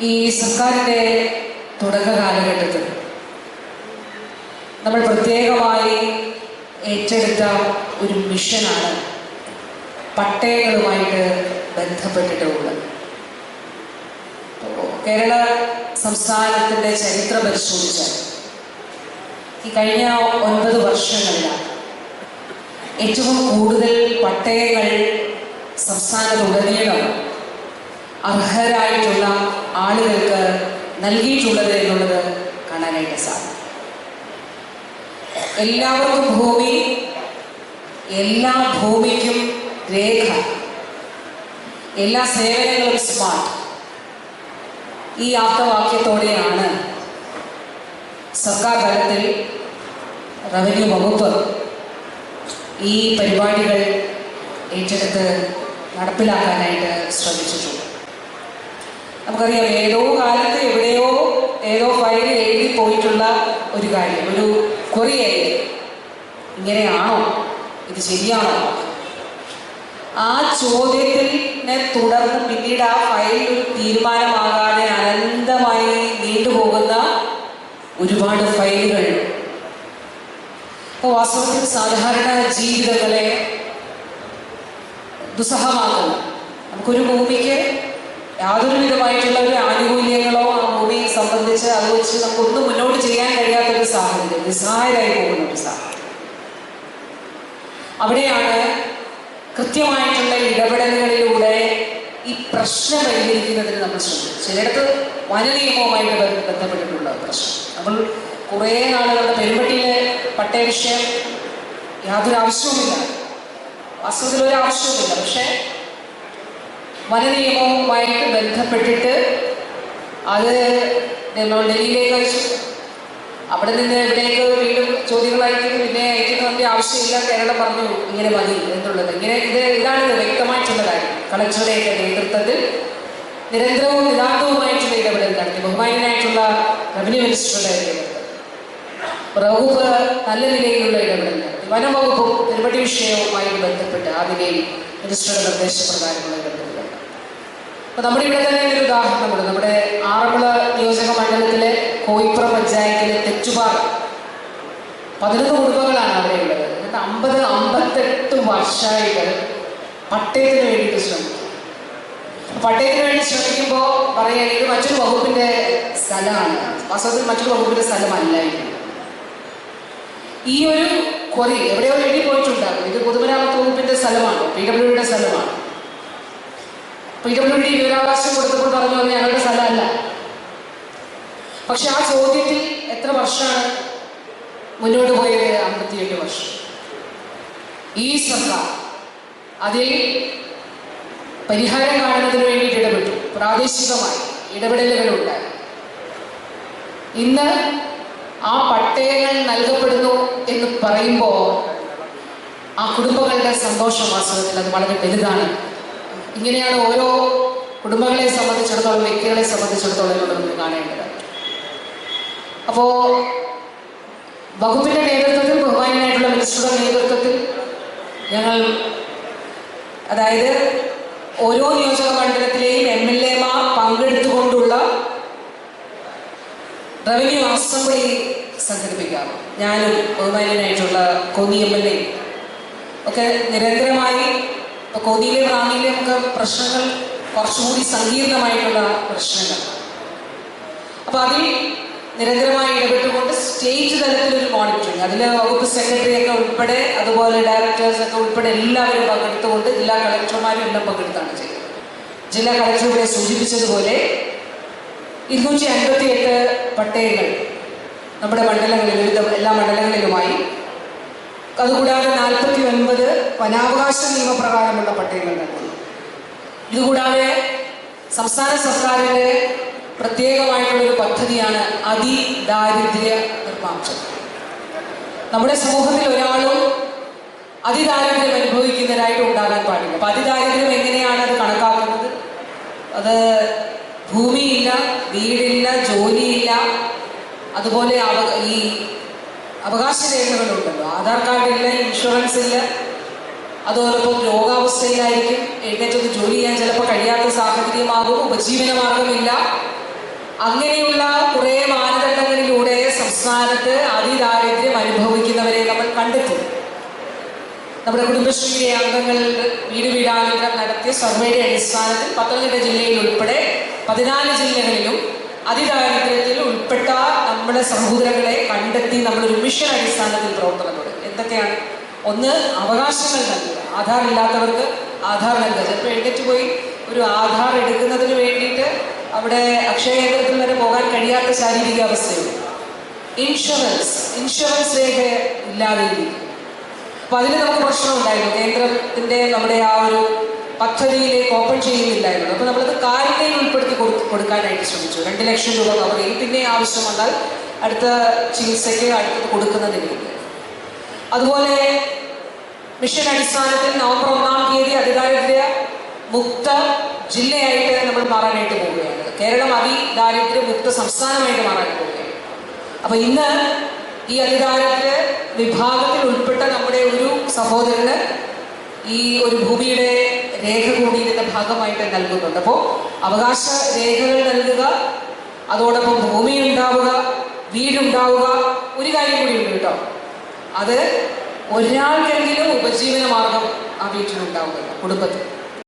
ഈ സർക്കാരിന്റെ തുടക്ക കാലഘട്ടത്തിൽ നമ്മൾ പ്രത്യേകമായി ഏറ്റെടുത്ത ഒരു മിഷനാണ് പട്ടയങ്ങളുമായിട്ട് ബന്ധപ്പെട്ടിട്ടുള്ളത്. കേരള സംസ്ഥാനത്തിന്റെ ചരിത്രം പരിശോധിച്ചാൽ ഈ കഴിഞ്ഞ ഒൻപത് വർഷങ്ങളിലാണ് ഏറ്റവും കൂടുതൽ പട്ടയങ്ങൾ സംസ്ഥാനത്തുടനീളം അർഹരായിട്ടുള്ള ആളുകൾക്ക് നൽകിയിട്ടുള്ളത് എന്നുള്ളത് കാണാനായിട്ട് സാധിക്കും. എല്ലാവർക്കും ഭൂമി എല്ലാ ഭൂമിക്കും രേഖ എല്ലാ സേവനങ്ങളും സ്മാർട്ട് ഈ ആപ്തവാക്യത്തോടെയാണ് സർക്കാർ തലത്തിൽ റവന്യൂ വകുപ്പ് ഈ പരിപാടികൾ ഏറ്റെടുത്ത് നടപ്പിലാക്കാനായിട്ട് ശ്രമിച്ചിട്ടുണ്ട് നമുക്കറിയാം ഏതോ കാലത്ത് എവിടെയോ ഏതോ ഫയലിൽ എഴുതി പോയിട്ടുള്ള ഒരു കാര്യം ഒരു കൊറിയായി ഇങ്ങനെയാണോ? ഇത് ശരിയാണോ? ആ ചോദ്യത്തിനെ തുടർന്ന് പിന്നീട് ആ ഫയലിൽ ഒരു തീരുമാനമാകാതെ അനന്തമായി നീണ്ടുപോകുന്ന ഒരുപാട് ഫയലുകൾ അപ്പോൾ വാസ്തവത്തിൽ സാധാരണ ജീവിതങ്ങളെ ദുസ്സഹമാക്കുന്നു. നമുക്കൊരു ഭൂമിക്ക് യാതൊരു വിധമായിട്ടുള്ള ഒരു ആനുകൂല്യങ്ങളോ ആ ഭൂമി സംബന്ധിച്ച് അത് വെച്ച് നമുക്കൊന്നും മുന്നോട്ട് ചെയ്യാൻ കഴിയാത്ത ഒരു സാഹചര്യം നിസ്സഹായരായി പോകുന്ന ഒരു സാഹചര്യം. അവിടെയാണ് കൃത്യമായിട്ടുള്ള ഇടപെടലുകളിലൂടെ ഈ പ്രശ്നം പരിഹരിക്കുന്നതിന് നമ്മൾ ശ്രമിക്കും ചിലയിടത്ത് വനനിയമവുമായിട്ട് നിയമവുമായിട്ട് ബന്ധപ്പെട്ടിട്ടുള്ള പ്രശ്നം. നമ്മൾ കുറേ നാളുകളുടെ പെരുമ്പട്ടിയിലെ പട്ടയ വിഷയം യാതൊരു ആവശ്യവുമില്ല. വാസ്തവത്തിൽ ഒരു ആവശ്യവുമില്ല. പക്ഷേ വനനിയമവുമായിട്ട് ബന്ധപ്പെട്ടിട്ട് അത് ഡൽഹിയിലേക്ക് അവിടെ നിന്ന് എവിടേക്ക് വീണ്ടും ചോദ്യങ്ങൾ അയക്കുന്നു പിന്നെ അയക്കുന്നതിന്റെ ആവശ്യമില്ല. കേരളം പറഞ്ഞു ഇങ്ങനെ മതി എന്നുള്ളത്. ഇങ്ങനെ ഇത് ഇതാണ് ഇത് വ്യക്തമായിട്ടുള്ള കാര്യം. കളക്ടറുടെയൊക്കെ നേതൃത്വത്തിൽ നിരന്തരവും നിതാന്തവുമായിട്ടുള്ള ഇടപെടൽ നടത്തി. ബഹുമാനായിട്ടുള്ള റവന്യൂ മിനിസ്റ്ററുടെ വകുപ്പ് നല്ല നിലയിലുള്ള ഇടപെടൽ നടത്തി. വനം വകുപ്പും പെരുപടി വിഷയവുമായി ബന്ധപ്പെട്ട് ആ നിലയിൽ മിനിസ്റ്ററുടെ നിർദ്ദേശപ്രകാരമുള്ള. അപ്പൊ നമ്മുടെ ഇവിടെ തന്നെ ഒരു ഉദാഹരണമുണ്ട്. നമ്മുടെ ആറന്മുള നിയോജക മണ്ഡലത്തിലെ കോയിപ്പുറ പഞ്ചായത്തിലെ തെച്ചുപാറ പതിനൊന്ന് കുടുംബങ്ങളാണ് അവിടെ ഉള്ളത്. എന്നിട്ട് അമ്പത് അമ്പത്തെട്ട് വർഷമായിട്ട് പട്ടയത്തിന് വേണ്ടിയിട്ട് ശ്രമിക്കും. പട്ടയത്തിന് വേണ്ടി ശ്രമിക്കുമ്പോൾ പറയുകയാണെങ്കിൽ മറ്റൊരു വകുപ്പിന്റെ സ്ഥലമാണ്. വാസ്തവത്തിൽ മറ്റൊരു വകുപ്പിന്റെ സ്ഥലമല്ലായിരുന്നു ഈ ഒരു കൊറി എവിടെയോ എഴുതി പോയിട്ടുണ്ടാകും. ഇത് പൊതുമരാമത്ത് വകുപ്പിന്റെ സ്ഥലമാണ് പി ഡബ്ല്യുഡിയുടെ സ്ഥലമാണ്. പി ഡബ്ല്യു ഡി വിവരാവകാശം കൊടുത്തപ്പോൾ പറഞ്ഞു അത് ഞങ്ങളുടെ സ്ഥലമല്ല. പക്ഷെ ആ ചോദ്യത്തിൽ എത്ര വർഷമാണ് മുന്നോട്ട് പോയത്? അമ്പത്തിയേഴ് വർഷം. ഈ സഭ അതിൽ പരിഹാരം കാണുന്നതിന് വേണ്ടിയിട്ട് ഇടപെട്ടു. പ്രാദേശികമായി ഇടപെടലുകളുണ്ടായി. ഇന്ന് ആ പട്ടയങ്ങൾ നൽകപ്പെടുന്നു എന്ന് പറയുമ്പോൾ ആ കുടുംബങ്ങളുടെ സന്തോഷം വാസ്തവത്തിൽ അത് വളരെ വലുതാണ്. ഇങ്ങനെയാണ് ഓരോ കുടുംബങ്ങളെ സംബന്ധിച്ചിടത്തോളം വ്യക്തികളെ സംബന്ധിച്ചിടത്തോളം നമുക്ക് കാണേണ്ടത്. അപ്പോ വകുപ്പിന്റെ നേതൃത്വത്തിൽ ബഹുമാനായിട്ടുള്ള മിനിസ്റ്ററുടെ നേതൃത്വത്തിൽ ഞങ്ങൾ അതായത് ഓരോ നിയോജക മണ്ഡലത്തിലെയും എം എൽ എമാർ പങ്കെടുത്തുകൊണ്ടുള്ള റവന്യൂ അസംബ്ലി സംഘടിപ്പിക്കാം. ഞാനും ബഹുമാനായിട്ടുള്ള കോന്നി എം എൽ എ ഒക്കെ നിരന്തരമായി ഇപ്പോൾ കോതിയിലെ റാന്നിയിലെയും ഒക്കെ പ്രശ്നങ്ങൾ കുറച്ചുകൂടി സങ്കീർണമായിട്ടുള്ള പ്രശ്നങ്ങൾ. അപ്പൊ അതിൽ നിരന്തരമായി ഇടപെട്ടുകൊണ്ട് സ്റ്റേറ്റ് തലത്തിലൊരു മോണിറ്ററിങ് അതിൽ വകുപ്പ് സെക്രട്ടറി ഒക്കെ ഉൾപ്പെടെ അതുപോലെ ഡയറക്ടേഴ്സ് ഒക്കെ ഉൾപ്പെടെ എല്ലാവരും പങ്കെടുത്തുകൊണ്ട് ജില്ലാ കളക്ടർമാരും എല്ലാം പങ്കെടുത്താണ് ചെയ്തത്. ജില്ലാ കളക്ടറുടെ സൂചിപ്പിച്ചതുപോലെ ഇരുന്നൂറ്റി അൻപത്തി എട്ട് പട്ടയങ്ങൾ നമ്മുടെ മണ്ഡലങ്ങളിൽ എല്ലാ മണ്ഡലങ്ങളിലുമായി അതുകൂടാതെ നാൽപ്പത്തി ഒൻപത് വനാവകാശ നിയമപ്രകാരമുള്ള പട്ടികകൾ നൽകുന്നു. ഇതുകൂടാതെ സംസ്ഥാന സർക്കാരിന്റെ പ്രത്യേകമായിട്ടുള്ളൊരു പദ്ധതിയാണ് അതിദാരിദ്ര്യ നിർമ്മാംശം നമ്മുടെ സമൂഹത്തിൽ ഒരാളും അതിദാരിദ്ര്യം അനുഭവിക്കുന്നതിനായിട്ട് ഉണ്ടാകാൻ പാടില്ല. അപ്പം അതിദാരിദ്ര്യം എങ്ങനെയാണ് അത് കണക്കാക്കുന്നത്? അത് ഭൂമിയില്ല വീടില്ല ജോലിയില്ല അതുപോലെ ഈ അവകാശ രേഖകളുണ്ടല്ലോ ആധാർ കാർഡ് ഇല്ല ഇൻഷുറൻസ് ഇല്ല അതോടൊപ്പം രോഗാവസ്ഥയിലായിരിക്കും എഴുന്നേറ്റൊന്ന് ജോലി ചെയ്യാൻ ചിലപ്പോൾ കഴിയാത്ത സാഹചര്യമാകും ഉപജീവന മാർഗമില്ല അങ്ങനെയുള്ള കുറെ മാനദണ്ഡങ്ങളിലൂടെ സംസ്ഥാനത്ത് അതിദാരിദ്ര്യം അനുഭവിക്കുന്നവരെ നമ്മൾ കണ്ടെത്തും. നമ്മുടെ കുടുംബശ്രീയിലെ അംഗങ്ങൾ വീട് വീടാന്തരം നടത്തിയ സർവേയുടെ അടിസ്ഥാനത്തിൽ പത്തനംതിട്ട ജില്ലയിൽ ഉൾപ്പെടെ പതിനാല് ജില്ലകളിലും അതിദാരിദ്ര്യത്തിൽ ഉൾപ്പെട്ട നമ്മുടെ സഹോദരങ്ങളെ കണ്ടെത്തി നമ്മളൊരു മിഷൻ അടിസ്ഥാനത്തിൽ പ്രവർത്തനം തുടങ്ങി. എന്തൊക്കെയാണ്? ഒന്ന് അവകാശങ്ങൾ നൽകുക. ആധാർ ഇല്ലാത്തവർക്ക് ആധാർ നൽകുക. ചിലപ്പോൾ എഴുന്നേറ്റ് പോയി ഒരു ആധാർ എടുക്കുന്നതിന് വേണ്ടിയിട്ട് അവിടെ അക്ഷയ കേന്ദ്രത്തിൽ വരെ പോകാൻ കഴിയാത്ത ശാരീരിക അവസ്ഥയുണ്ട്. ഇൻഷുറൻസ് ഇൻഷുറൻസ് രേഖ ഇല്ലാതെ അപ്പൊ അതിന് നമുക്ക് പ്രശ്നം ഉണ്ടായിരുന്നു. കേന്ദ്രത്തിന്റെ നമ്മുടെ ആ ഒരു പദ്ധതിയിലേക്ക് ഓപ്പൺ ചെയ്യുന്നില്ലായിരുന്നു അപ്പൊ നമ്മളത് കാരുണ്യം ഉൾപ്പെടുത്തി കൊടു- കൊടുക്കാനായിട്ട് ശ്രമിച്ചു. രണ്ട് ലക്ഷം രൂപ കവർ ചെയ്യും പിന്നെ ആവശ്യം വന്നാൽ അടുത്ത ചികിത്സയ്ക്ക് അടുത്തത് കൊടുക്കുന്നതിന്. അതുപോലെ മിഷൻ അടിസ്ഥാനത്തിൽ നവംബർ ഒന്നാം തീയതി അതിദാരിദ്ര്യ മുക്ത ജില്ലയായിട്ട് നമ്മൾ മാറാനായിട്ട് പോവുകയാണ്. കേരളം അതിദാരിദ്ര്യ മുക്ത സംസ്ഥാനമായിട്ട് മാറാൻ പോവുകയാണ്. അപ്പൊ ഇന്ന് ഈ അതിദാരിദ്ര്യ വിഭാഗത്തിൽ ഉൾപ്പെട്ട നമ്മുടെ ഒരു സഹോദരന് ഈ ഒരു ഭൂമിയുടെ രേഖ കൂടി ഇതിന്റെ ഭാഗമായിട്ട് നൽകുന്നുണ്ട്. അപ്പോൾ അവകാശ രേഖകൾ നൽകുക അതോടൊപ്പം ഭൂമി ഉണ്ടാവുക വീടുണ്ടാവുക ഒരു കാര്യം കൂടി ഉണ്ട് കേട്ടോ. അത് ഒരാൾക്കെങ്കിലും ഉപജീവന മാർഗം ആ വീട്ടിലുണ്ടാവുക കുടുംബത്തിൽ.